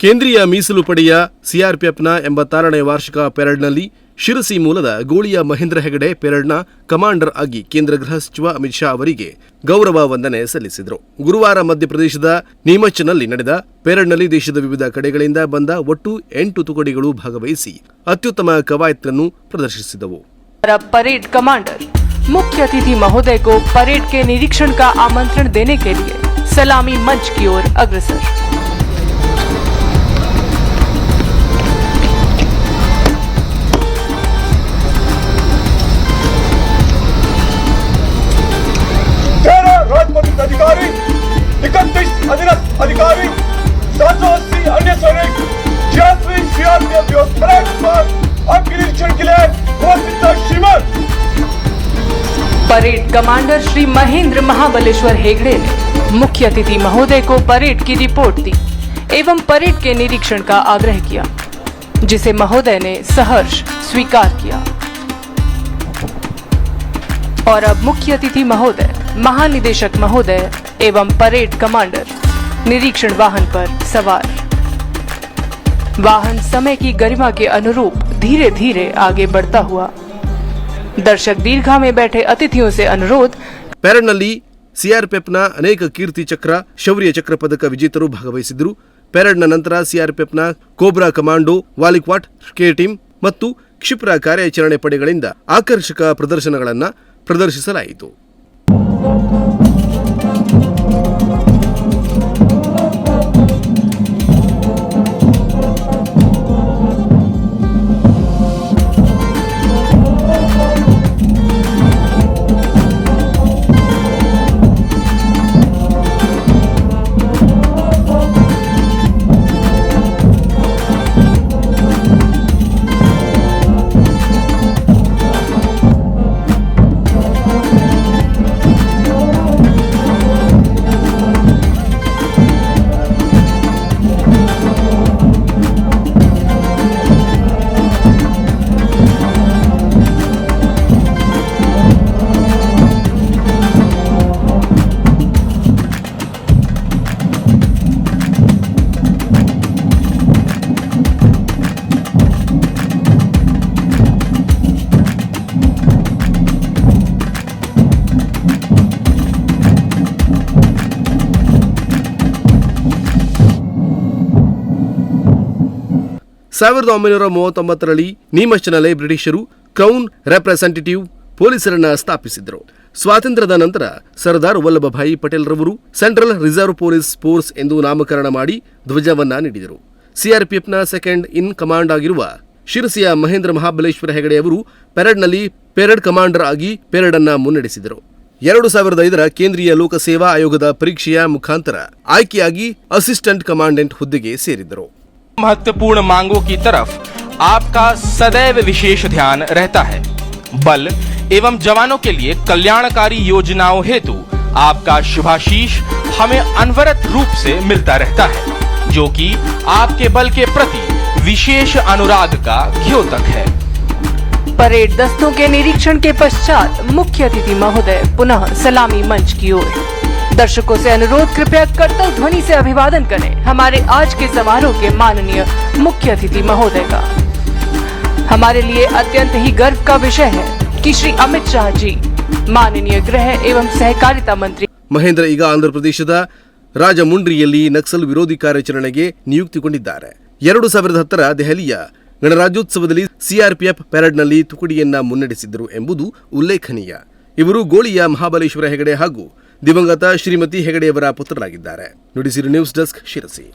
ಕೇಂದ್ರೀಯ ಮೀಸಲು ಪಡೆಯ ಸಿಆರ್ಪಿಎಫ್ನ ಎಂಬತ್ತಾರನೇ ವಾರ್ಷಿಕ ಪೆರೇಡ್ನಲ್ಲಿ ಶಿರಸಿ ಮೂಲದ ಗೋಳಿಯ ಮಹೇಂದ್ರ ಹೆಗಡೆ ಪೆರೇಡ್ನ ಕಮಾಂಡರ್ ಆಗಿ ಕೇಂದ್ರ ಗೃಹ ಸಚಿವ ಅಮಿತ್ ಶಾ ಅವರಿಗೆ ಗೌರವ ವಂದನೆ ಸಲ್ಲಿಸಿದರು ಗುರುವಾರ ಮಧ್ಯಪ್ರದೇಶದ ನೀಮಚ್ನಲ್ಲಿ ನಡೆದ ಪೆರೇಡ್ನಲ್ಲಿ ದೇಶದ ವಿವಿಧ ಕಡೆಗಳಿಂದ ಬಂದ ಒಟ್ಟು ಎಂಟು ತುಕಡಿಗಳು ಭಾಗವಹಿಸಿ ಅತ್ಯುತ್ತಮ ಕವಾಯತನ್ನು ಪ್ರದರ್ಶಿಸಿದವು और अब परेड कमांडर मुख्य अतिथि महोदय को परेड के निरीक्षण का आमंत्रण देने के लिए सलामी मंच की ओर अग्रसर परेड कमांडर श्री महेंद्र महाबलेश्वर हेगड़े ने मुख्य अतिथि महोदय को परेड की रिपोर्ट दी, एवं परेड के निरीक्षण का आग्रह किया, जिसे महोदय ने सहर्ष स्वीकार किया। और अब मुख्य अतिथि महोदय, महानिदेशक महोदय एवं परेड कमांडर निरीक्षण वाहन पर सवार। वाहन समय की गरिमा के अनुरूप धीरे धीरे आगे बढ़ता हुआ दर्शक दीर्घा में बैठे अतिथियों से अनुरोध ಪೆರೇಡ್ನಲ್ಲಿ ಸಿಆರ್ಪಿಎಫ್ನ ಅನೇಕ ಕೀರ್ತಿ ಚಕ್ರ ಶೌರ್ಯ ಚಕ್ರ ಪದಕ ವಿಜೇತರು ಭಾಗವಹಿಸಿದ್ದರು ಪೆರೇಡ್ನ ನಂತರ ಸಿಆರ್ಪಿಎಫ್ನ ಕೋಬ್ರಾ ಕಮಾಂಡೋ ವಾಲಿಕ್ವಾಟ್ ಕೆ ಟೀಮ್ ಮತ್ತು ಕ್ಷಿಪ್ರ ಕಾರ್ಯಾಚರಣೆ ಪಡೆಗಳಿಂದ ಆಕರ್ಷಕ ಪ್ರದರ್ಶನಗಳನ್ನು ಪ್ರದರ್ಶಿಸಲಾಯಿತು ಸಾವಿರದ ಒಂಬೈನೂರ ಮೂವತ್ತೊಂಬತ್ತರಲ್ಲಿ ನೀಮಚ್ನಲ್ಲಿ ಬ್ರಿಟಿಷರು ಕ್ರೌನ್ ರೆಪ್ರೆಸೆಂಟೇಟಿವ್ ಪೊಲೀಸರನ್ನ ಸ್ಥಾಪಿಸಿದರು ಸ್ವಾತಂತ್ರ್ಯದ ನಂತರ ಸರ್ದಾರ್ ವಲ್ಲಭಭಾಯಿ ಪಟೇಲ್ ರವರು ಸೆಂಟ್ರಲ್ ರಿಸರ್ವ್ ಪೊಲೀಸ್ ಫೋರ್ಸ್ ಎಂದು ನಾಮಕರಣ ಮಾಡಿ ಧ್ವಜವನ್ನ ನೀಡಿದರು. ಸಿಆರ್ಪಿಎಫ್ನ ಸೆಕೆಂಡ್ ಇನ್ ಕಮಾಂಡ್ ಆಗಿರುವ ಶಿರಸಿಯ ಮಹೇಂದ್ರ ಮಹಾಬಲೇಶ್ವರ ಹೆಗಡೆ ಅವರು ಪೆರೇಡ್ನಲ್ಲಿ ಪೆರೇಡ್ ಕಮಾಂಡರ್ ಆಗಿ ಪೆರೇಡ್ ಅನ್ನ ಮುನ್ನಡೆಸಿದರು. ಎರಡು ಸಾವಿರದ ಐದರ ಕೇಂದ್ರೀಯ ಲೋಕಸೇವಾ ಆಯೋಗದ ಪರೀಕ್ಷೆಯ ಮುಖಾಂತರ ಆಯ್ಕೆಯಾಗಿ ಅಸಿಸ್ಟೆಂಟ್ ಕಮಾಂಡೆಂಟ್ ಹುದ್ದೆಗೆ ಸೇರಿದ್ದರು. महत्वपूर्ण मांगों की तरफ़ आपका सदैव विशेष ध्यान रहता है। बल एवं जवानों के लिए कल्याणकारी योजनाओं हेतु आपका शुभाशीष हमें अनवरत रूप से मिलता रहता है, जो कि आपके बल के प्रति विशेष अनुराग का द्योतक है। परेड दस्तों के निरीक्षण के पश्चात मुख्य अतिथि महोदय, पुनः सलामी मंच की ओर। दर्शकों से अनुरोध कृपया करतल ध्वनि से अभिवादन करें हमारे आज के समारोह के माननीय मुख्य अतिथि महोदय का हमारे लिए अत्यंत ही गर्व का विषय है कि श्री अमित शाह जी माननीय गृह एवं सहकारिता मंत्री ಮಹೇಂದ್ರ ಈಗ ಆಂಧ್ರಪ್ರದೇಶದ ರಾಜಮುಂಡ್ರಿಯಲ್ಲಿ ನಕ್ಸಲ್ ವಿರೋಧಿ ಕಾರ್ಯಾಚರಣೆಗೆ ನಿಯುಕ್ತಿಗೊಂಡಿದ್ದಾರೆ ಎರಡು ಸಾವಿರದ ಹತ್ತರ ದೆಹಲಿಯ ಗಣರಾಜ್ಯೋತ್ಸವದಲ್ಲಿ ಸಿಆರ್ಪಿಎಫ್ ಪೆರೇಡ್ನಲ್ಲಿ ತುಕಡಿಯನ್ನ ಮುನ್ನಡೆಸಿದ್ದರು ಎಂಬುದು ಉಲ್ಲೇಖನೀಯ ಇವರು ಗೋಳಿಯ ಮಹಾಬಲೇಶ್ವರ ಹೆಗಡೆ ಹಾಗೂ ದಿವಂಗತ ಶ್ರೀಮತಿ ಹೆಗಡೆಯವರ ಪುತ್ರರಾಗಿದ್ದಾರೆ. ನುಡಿಸಿರು ನ್ಯೂಸ್ ಡೆಸ್ಕ್ ಶಿರಸಿ.